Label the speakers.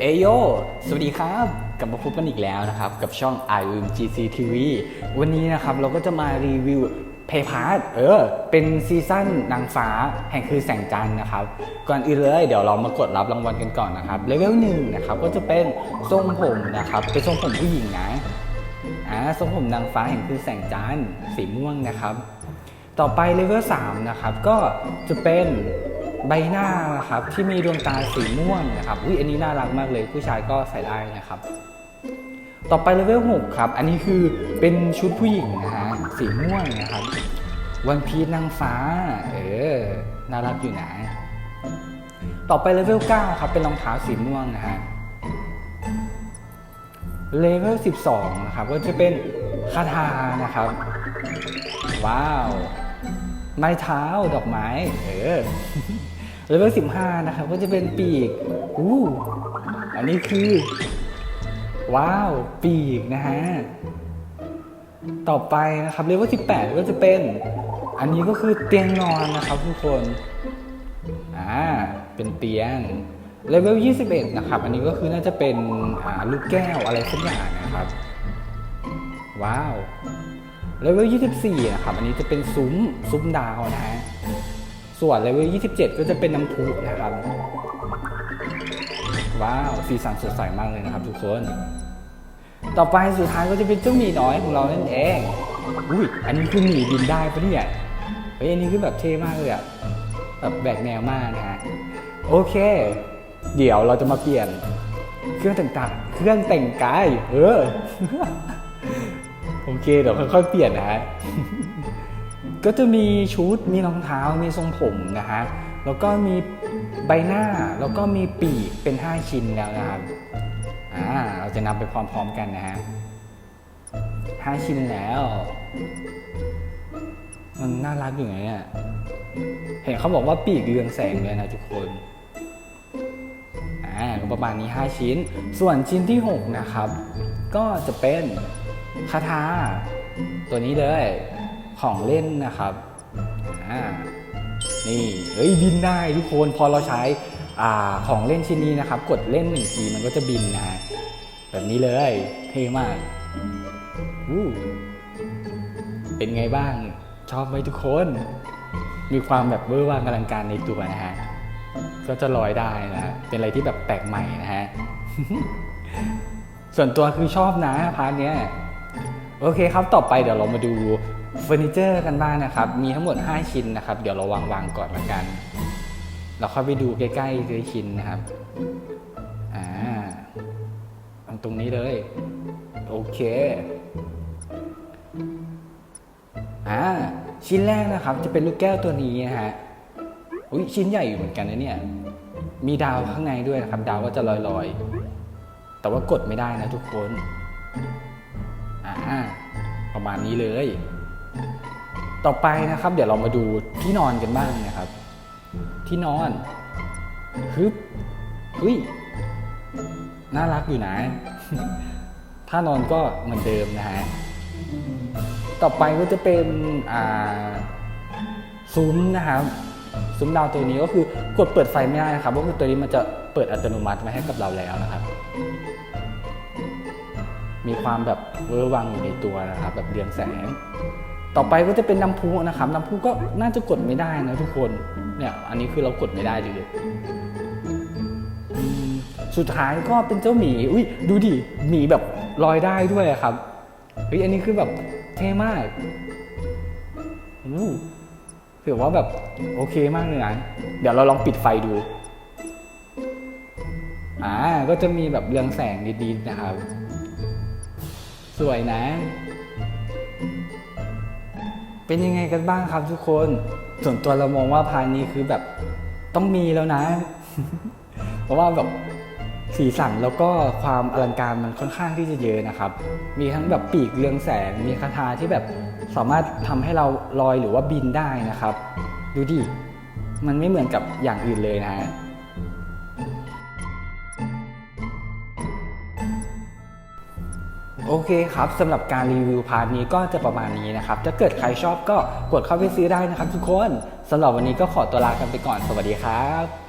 Speaker 1: เอโย สวัสดีครับ กลับมาพบกันอีกแล้วนะครับ กับช่อง i w i m GC TV วันนี้นะครับเราก็จะมารีวิวเพย์พาร์เออ เป็นซีซั่นนางฟ้าแห่งคือแสงจันทร์นะครับ ก่อนอื่นเลยเดี๋ยวเรามากดรับรางวัลกันก่อนนะครับ เลเวลหนึ่งนะครับ ก็จะเป็นทรงผมนะครับ เป็นทรงผมผู้หญิงนะอ่าทรงผมนางฟ้าแห่งคือแสงจันทร์สีม่วงนะครับ ต่อไปเลเวล3นะครับ ก็จะเป็น ใบหน้านะครับที่มีดวงตาสีม่วงนะครับอุ้ยอันนี้น่ารักมากเลยผู้ชายก็ใส่ได้นะครับ ต่อไปเลเวล6ครับ อันนี้คือเป็นชุดผู้หญิงนะฮะสีม่วงนะครับวันพีชนางฟ้า เออ น่ารักอยู่นะ ต่อไปเลเวล9ครับ เป็นรองเท้าสีม่วงนะฮะ เลเวล12นะครับ ก็จะเป็นคาถานะครับ ว้าว ไม้เท้าดอกไม้ เออเลเวล15นะครับ ก็จะเป็นปีกอู้อันนี้คือ ว้าว ปีกนะฮะ ต่อไปนะครับเลเวล18ก็จะเป็น อันนี้ก็คือเตียงนอนนะครับทุกคน อ่า เป็นเตียงเลเวล21 นะครับ อันนี้ก็คือน่าจะเป็นลูกแก้วอะไรสักอย่างนะครับ ว้าว เลเวล 24 นะครับ อันนี้จะเป็นซุ้มซุ้มดาวนะฮะ ส่วนเลเวล 27 ก็จะเป็นน้ำพุนะครับ ว้าว สีสันสดใสมากเลยนะครับทุกคน ต่อไปสุดท้ายก็จะเป็นเจ้าหมีน้อยของเรานั่นเอง อุ้ย อันนี้คือหมีบินได้ปะเนี่ย เฮ้ย อันนี้คือแบบเท่มากเลยอะแบบแบกแนวมากนะฮะ โอเค เดี๋ยวเราจะมาเปลี่ยน เครื่องต่างๆเครื่องแต่งกาย เออ โอเค เดี๋ยวค่อยๆเปลี่ยนนะฮะ ก็จะมีชุด มีรองเท้า มีทรงผมนะฮะ แล้วก็มีใบหน้า แล้วก็มีปีกเป็น 5 ชิ้นแล้วนะครับ อ่า เราจะนำไปพร้อมๆกันนะฮะ5ชิ้นแล้ว มันน่ารักอยู่ไงเนี่ยเห็นเขาบอกว่าปีกเรืองแสงเลยนะทุกคนอ่าประมาณนี้ 5 ชิ้น ส่วนชิ้นที่ 6 นะครับ ก็จะเป็น คาถาตัวนี้เลยของเล่นนะครับนี่เฮ้ยบินได้ทุกคนพอเราใช้อของเล่นชิ้นนี้นะครับ กดเล่นหนึ่งทีมันก็จะบินนะฮะแบบนี้เลยเท่มากอู้เป็นไงบ้าง ชอบไหมทุกคน มีความแบบเวอร์ว่างอลังการในตัวนะฮะก็จะลอยได้นะฮะเป็นอะไรที่แบบแปลกใหม่นะฮะส่วนตัวคือชอบนะพาร์ทเนี้ย โอเคครับ ต่อไปเดี๋ยวเรามาดูเฟอร์นิเจอร์กันบ้างนะครับ มีทั้งหมด 5 ชิ้นนะครับ เดี๋ยวเราวางวางก่อนละกัน เราค่อยไปดูใกล้ๆทีละชิ้นนะครับ อ่าเอาตรงนี้เลย โอเค อ่า ชิ้นแรกนะครับ จะเป็นลูกแก้วตัวนี้นะฮะ อุ้ยชิ้นใหญ่อยู่เหมือนกันนะเนี่ย มีดาวข้างในด้วยนะครับ ดาวก็จะลอยๆ แต่ว่ากดไม่ได้นะทุกคน อ่าประมาณนี้เลย ต่อไปนะครับ เดี๋ยวเรามาดูที่นอนกันบ้างนะครับ ที่นอนฮึบอุ้ยน่ารักอยู่นะถ้านอนก็เหมือนเดิมนะฮะต่อไปก็จะเป็นอ่าซุ้มนะครับซุ้มดาวตัวนี้ก็คือกดเปิดไฟไม่ได้นะครับเพราะตัวนี้มันจะเปิดอัตโนมัติมาให้กับเราแล้วนะครับ มีความแบบเวอร์วังอยู่ในตัวนะครับแบบเรืองแสง ต่อไปก็จะเป็นน้ำพุนะครับน้ำพุก็น่าจะกดไม่ได้นะทุกคนเนี่ยอันนี้คือเรากดไม่ได้เลยสุดท้ายก็เป็นเจ้าหมีอุ้ยดูดิหมีแบบลอยได้ด้วยอะครับเฮ้ยอันนี้คือแบบเท่มากอู้ถือว่าแบบโอเคมากเลยนะเดี๋ยวเราลองปิดไฟดูอ่าก็จะมีแบบเรืองแสงดีๆนะครับ สวยนะ เป็นยังไงกันบ้างครับทุกคน ส่วนตัวเรามองว่าพานนี้คือแบบต้องมีแล้วนะ เพราะว่าแบบสีสันแล้วก็ความอลังการมันค่อนข้างที่จะเยอะนะครับ มีทั้งแบบปีกเรืองแสง มีคาถาที่แบบสามารถทำให้เราลอยหรือว่าบินได้นะครับ ดูดิ มันไม่เหมือนกับอย่างอื่นเลยนะฮะ โอเคครับสำหรับการรีวิวพาร์ทนี้ก็จะประมาณนี้นะครับถ้าเกิดใครชอบก็กดเข้าไปซื้อได้นะครับทุกคนสำหรับวันนี้ก็ขอตัวลากันไปก่อนสวัสดีครับ